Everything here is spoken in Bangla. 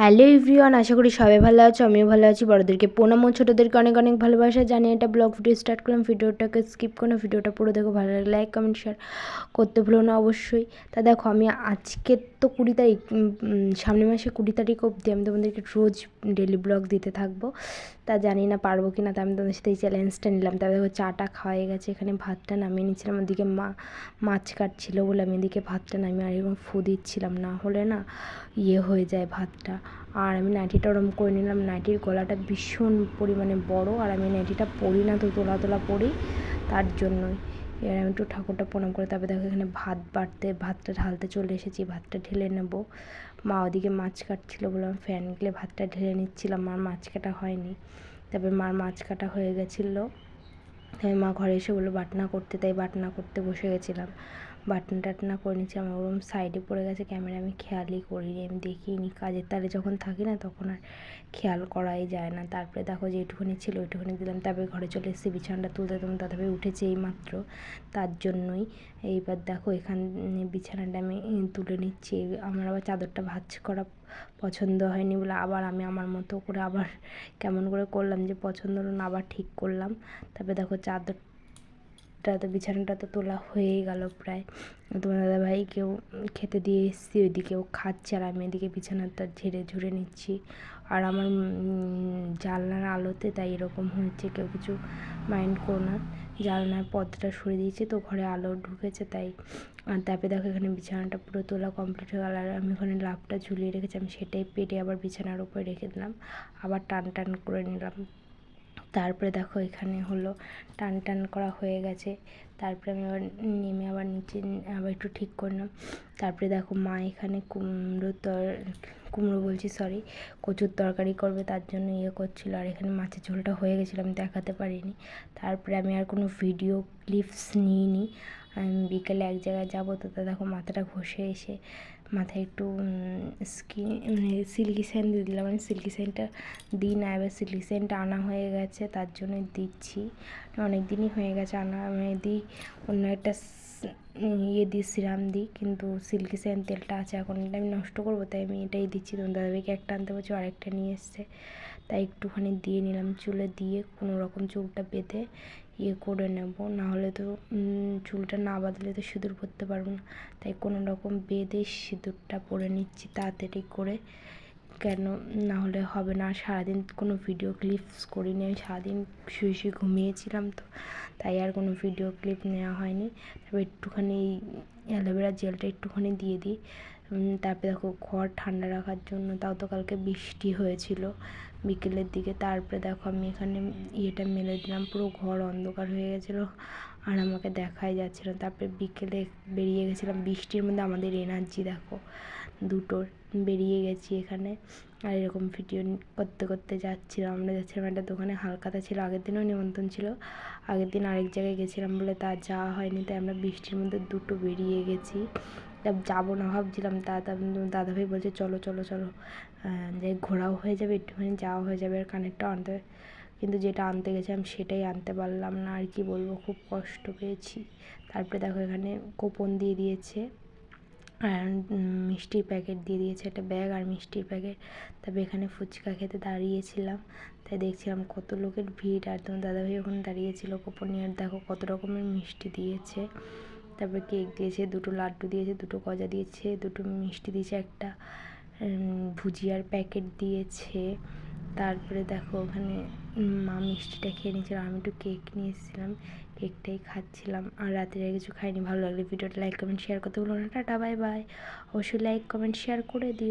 হ্যালো ইভরিওয়ান আশা করি সবাই ভালো আছো, আমিও ভালো আছি। বড়োদেরকে প্রণাম ও ছোটোদেরকে অনেক অনেক ভালোবাসা। জানি এটা ব্লগ ভিডিও স্টার্ট করলাম, ভিডিওটাকে স্কিপ করো ভিডিওটা পুরো দেখো, ভালো লাগে লাইক কমেন্ট শেয়ার করতে ভুলো না অবশ্যই। তা দেখো, আমি আজকে তো কুড়ি তারিখ সামনের মাসে কুড়ি তারিখ অবধি আমি তোমাদেরকে রোজ ডেলি ব্লগ দিতে থাকব। তা জানি না পারব কি না তাই আমি তোমাদের সাথে এই চ্যালেঞ্জটা নিলাম। দেখো চাটা খাওয়া গেছে, এখানে ভাতটা নামিয়ে নিচ্ছিলাম। ওদিকে মা, মাছ কাটছিলো বলে আমি এদিকে ভাতটা নামিয়ে আর এরকম ফু দিচ্ছিলাম। না হলে না ইয়ে হয়ে যায় ভাতটা। আর আমি নাইটিটা ওরম করে নিলাম। নাইটির গলাটা ভীষণ পরিমাণে বড়, আর আমি নাইটিটা পরি না তো তোলা তোলা পরি তার জন্যই। এবার আমি একটু ঠাকুরটা প্রণাম করে, তারপরে দেখো এখানে ভাত বাড়তে, ভাতটা ঢালতে চলে এসেছি, ভাতটা ঢেলে নেব। মা ওদিকে মাছ কাটছিলো বলে আমি ফ্যান গেলে ভাতটা ঢেলে নিচ্ছিলাম, মার মাছ কাটা হয়নি। তারপরে মার মাছ কাটা হয়ে গেছিল। তাই মা ঘরে এসে বলল, বাটনা করতে, তাই বাটনা করতে বসে গেছিলাম। বাটনা টাটনা করে নিচ্ছি আমার ওরম সাইডে পড়ে গেছে ক্যামেরা আমি খেয়ালই করিনি, আমি দেখিনি। কাজের তালে যখন থাকি না, তখন আর খেয়াল করাই যায় না। তারপরে দেখো যে এইটুখানি ছিল ওইটুখানি দিলাম, তারপরে ঘরে চলে এসেছি, বিছানাটা তুলতে তখন তারপরে উঠেছে এই মাত্র তার জন্যই এইবার দেখো এখানে, বিছানাটা আমি তুলে নিচ্ছি। আমার আবার চাদরটা ভাজ করা পছন্দ হয়নি বলে আবার আমি আমার মতো করে আবার কেমন করে করলাম যে পছন্দ হলো না, আবার ঠিক করলাম। তারপরে দেখো চাদরটা তো বিছানাটা তো তোলা হয়েই গেল প্রায়। তোমার দাদাভাই কেউ খেতে দিয়ে এসেছি ওইদিকেও খাচ্ছে আর আমি এদিকে বিছানাটা ঝেড়ে ঝুড়ে নিচ্ছি। আর আমার জানলার আলোতে তাই এরকম হয়েছে, কেউ কিছু মাইন্ড করো না। জানলার পর্দাটা সরিয়ে দিয়েছি তো ঘরে আলো ঢুকেছে তাই। আর তারপরে দেখো এখানে বিছানাটা পুরো তোলা কমপ্লিট হয়ে গেল। আর আমি ওখানে লাভটা ঝুলিয়ে রেখেছি, আমি সেটাই পেটে আবার বিছানার উপরে রেখে দিলাম। আবার টান টান করে নিলাম। তারপরে দেখো এখানে হলো টান টান করা হয়ে গেছে। তারপরে আমি আবার নেমে আবার নিচে আবার একটু ঠিক করলাম তারপরে দেখো মা এখানে কুমড়ো তর, কুমড়ো বলছি সরি কচুর তরকারি করবে, তার জন্য ইয়ে করছিল। আর এখানে মাছের ঝোলটা হয়ে গেছিল, আমি দেখাতে পারিনি। তারপরে আমি আর কোনো ভিডিও ক্লিপস নিইনি। আমি বিকেলে এক জায়গায় যাব তা দেখো মাথাটা ঘষে এসে মাথায় একটু স্কিন মানে সিল্কি স্যান্ড দিয়ে দিলাম। আমি সিল্কি স্যান্ডটা দিই না, এবার সিল্কি স্যান্ডটা আনা হয়ে গেছে, তার জন্য দিচ্ছি। অনেক দিনই হয়ে গেছে আনা আমি দিই, অন্য একটা ইয়ে দিই সিরাম দিই, কিন্তু সিল্কি স্যান্ড তেলটা আছে, এখন এটা আমি নষ্ট করব, তাই আমি এটাই দিচ্ছি। তোমার দাদাভাইকে একটা আনতে বলছি আরেকটা নিয়ে এসছে। তাই একটুখানি দিয়ে নিলাম, চুলে দিয়ে কোনো রকম চুলটা বেঁধে ইয়ে করে নেব। না হলে তো চুলটা না বাঁধলে তো সিঁদুর পরতে পারব না। তাই কোনো রকম বেঁধে সিঁদুরটা পরে নিচ্ছি তাড়াতাড়ি করে। কেন না হলে হবে না। সারাদিন কোনো ভিডিও ক্লিপস করিনি। আমি সারাদিন শুয়ে শুয়ে ঘুমিয়েছিলাম তো, তাই আর কোনো ভিডিও ক্লিপ নেওয়া হয়নি। তারপর একটুখানি অ্যালোভেরা জেলটা একটুখানি দিয়ে দিই। তারপরে দেখো ঘর ঠান্ডা রাখার জন্য তাও তো কালকে বৃষ্টি হয়েছিল বিকেলের দিকে। তারপরে দেখো আমি এখানে ইয়েটা মেলে দিলাম, পুরো ঘর অন্ধকার হয়ে গেছিল আর আমাকে দেখাই যাচ্ছিল। তারপরে বিকেলে বেরিয়ে গেছিলাম, বৃষ্টির মধ্যে আমাদের এনার্জি দেখো দুটোর, বেরিয়ে গেছি এখানে। আর এরকম ভিডিও করতে করতে যাচ্ছিলাম। আমরা যাচ্ছিলাম একটা দোকানে হালকাতা ছিল, আগের দিনও নিমন্ত্রণ ছিল। আগের দিন আরেক জায়গায় গেছিলাম বলে তা যাওয়া হয়নি, তাই আমরা বৃষ্টির মধ্যে দুটো বেরিয়ে গেছি। যাব না ভাবছিলাম, তা দাদাভাই বলছে, চলো চলো চলো। যে ঘোরাও হয়ে যাবে, একটুখানি যাওয়া হয়ে যাবে, আর কানেরটাও আনতে। কিন্তু যেটা আনতে গেছিলাম সেটাই আনতে পারলাম না, আর কি বলব, খুব কষ্ট পেয়েছি। তারপরে দেখো এখানে কুপন দিয়ে দিয়েছে। আর মিষ্টির প্যাকেট দিয়ে দিয়েছে একটা ব্যাগ আর মিষ্টির প্যাকেট তারপরে এখানে ফুচকা খেতে দাঁড়িয়েছিলাম। তাই দেখছিলাম কত লোকের ভিড়। আর তোমার দাদাভাই ওখানে দাঁড়িয়েছিল কুপন নিয়ে। দেখো কত রকমের মিষ্টি দিয়েছে। তারপরে কেক দিয়েছে, দুটো লাড্ডু দিয়েছে, দুটো গজা দিয়েছে, দুটো মিষ্টি দিয়েছে, একটা ভুজিয়ার প্যাকেট দিয়েছে। তারপরে দেখো ওখানে মা মিষ্টিটা খেয়ে নিয়েছিল, আমি একটু কেক নিয়ে এসেছিলাম কেকটাই খাচ্ছিলাম, আর রাতের আর কিছু খাইনি, ভালো লাগলে ভিডিওটা লাইক কমেন্ট শেয়ার করতে ভুলো না, টাটা বাই বাই অবশ্যই লাইক কমেন্ট শেয়ার করে দিও।